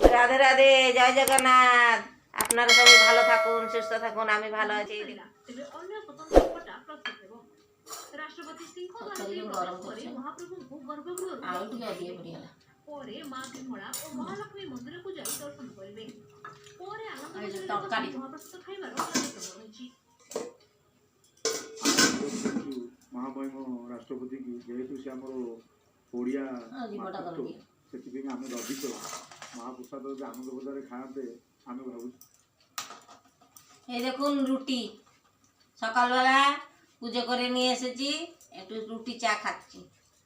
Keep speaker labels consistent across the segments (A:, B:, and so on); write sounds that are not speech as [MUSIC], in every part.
A: রাধে রাধে জয় জগন্নাথ আপনারা সবাই ভালো থাকুন সুস্থ থাকুন আমি ভালো আছি
B: ତେବେ ଅନ୍ୟ ସ୍ୱତନ୍ତ୍ର ପ୍ରସ୍ତୁତ ହେବ ରାଷ୍ଟ୍ରପତି ସିଂହ
A: ତଥାପି
B: ଗାନ୍ଧୀ
A: ଗରମ
B: ପ୍ରବେଶ କରି
A: କରୁଛି।
B: ମହାପ୍ରଭୁଙ୍କୁ ଗର୍ଭଗୃହରୁ
A: ଆଉ ଟିକେ ଅଧିକ ପଡ଼ିଗଲା
B: ପରେ ମା ବିମଳା ଓ ମହାଲକ୍ଷ୍ମୀ ମନ୍ଦିରକୁ ଯାଇ ଦର୍ଶନ କରିବେ ପରେ ଆନନ୍ଦ
A: ଆଉ ଏ ଯୋଉ
B: ବଜାରରେ
A: ତରକାରୀ।
B: ବସି ମହାପ୍ରସାଦ ଖାଇବାର କାର୍ଯ୍ୟକ୍ରମ ରହିଛି
C: ଦେଖୁଛୁ ମହାମହିମ ରାଷ୍ଟ୍ରପତି କି ଯେହେତୁ ସେ ଆମର ଓଡ଼ିଆ
A: ହଁ, ଦିପଟା
C: ମାତୃତ୍ୱ,
A: କରିଦିଏ।
C: ସେଥିପାଇଁ ଆମେ ଗର୍ବିତ মহাপ্রসাদ হচ্ছে আমাকে বোধহয় খাওয়াতে আমি ভাবুছি
A: এই দেখুন রুটি। সকালবেলা পুজো করে নিয়ে এসেছি, একটু রুটি চা খাচ্ছি।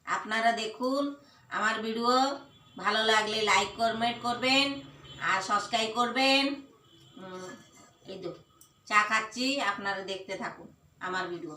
A: আপনারা দেখুন আমার ভিডিও, ভালো লাগলে লাইক কমেন্ট করবেন আর সাবস্ক্রাইব করবেন। এই তো, চা খাচ্ছি, আপনারা দেখতে থাকুন আমার ভিডিও।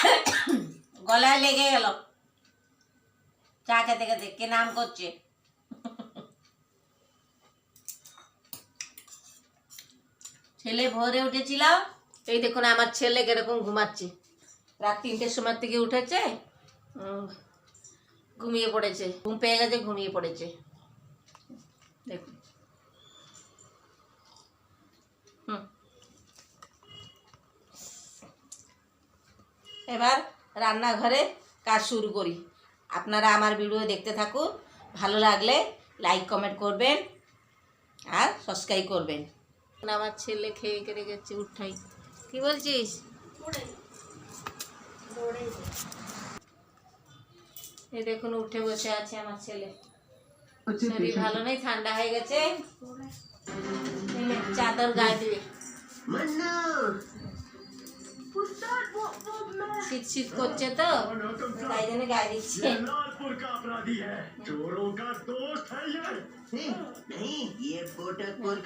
A: [COUGHS] গলায় লেগে গেল। চা খেতে খেতে কে নাম করছে? ছেলে ভোরে উঠেছিল। এই দেখুন, আমার ছেলে কীরকম ঘুমাচ্ছে। রাত তিনটের সময় থেকে উঠেছে ঘুমিয়ে পড়েছে। ঘুম পেয়ে গেছে, ঘুমিয়ে পড়েছে। দেখুন। হুম। এবার রান্নাঘরে কাজ শুরু করি। আপনারা আমার ভিডিও দেখতে থাকুন ভালো লাগলে লাইক কমেন্ট করবেন আর সাবস্ক্রাইব করবেন। আমার ছেলে খেয়ে কেড়ে গেছে উঠাই। কি বলছিস? এই দেখুন উঠে বসে আছে আমার ছেলে। শরীর ভালো নেই ঠান্ডা হয়ে গেছে। চাদর গায়ে দিবে শীত শীত করছে তো তাই জন্য গায়ে দিচ্ছে
D: जलालपुर का अपराधी है चोरों का दोस्त है ये
E: नहीं नहीं ये कोटकपुर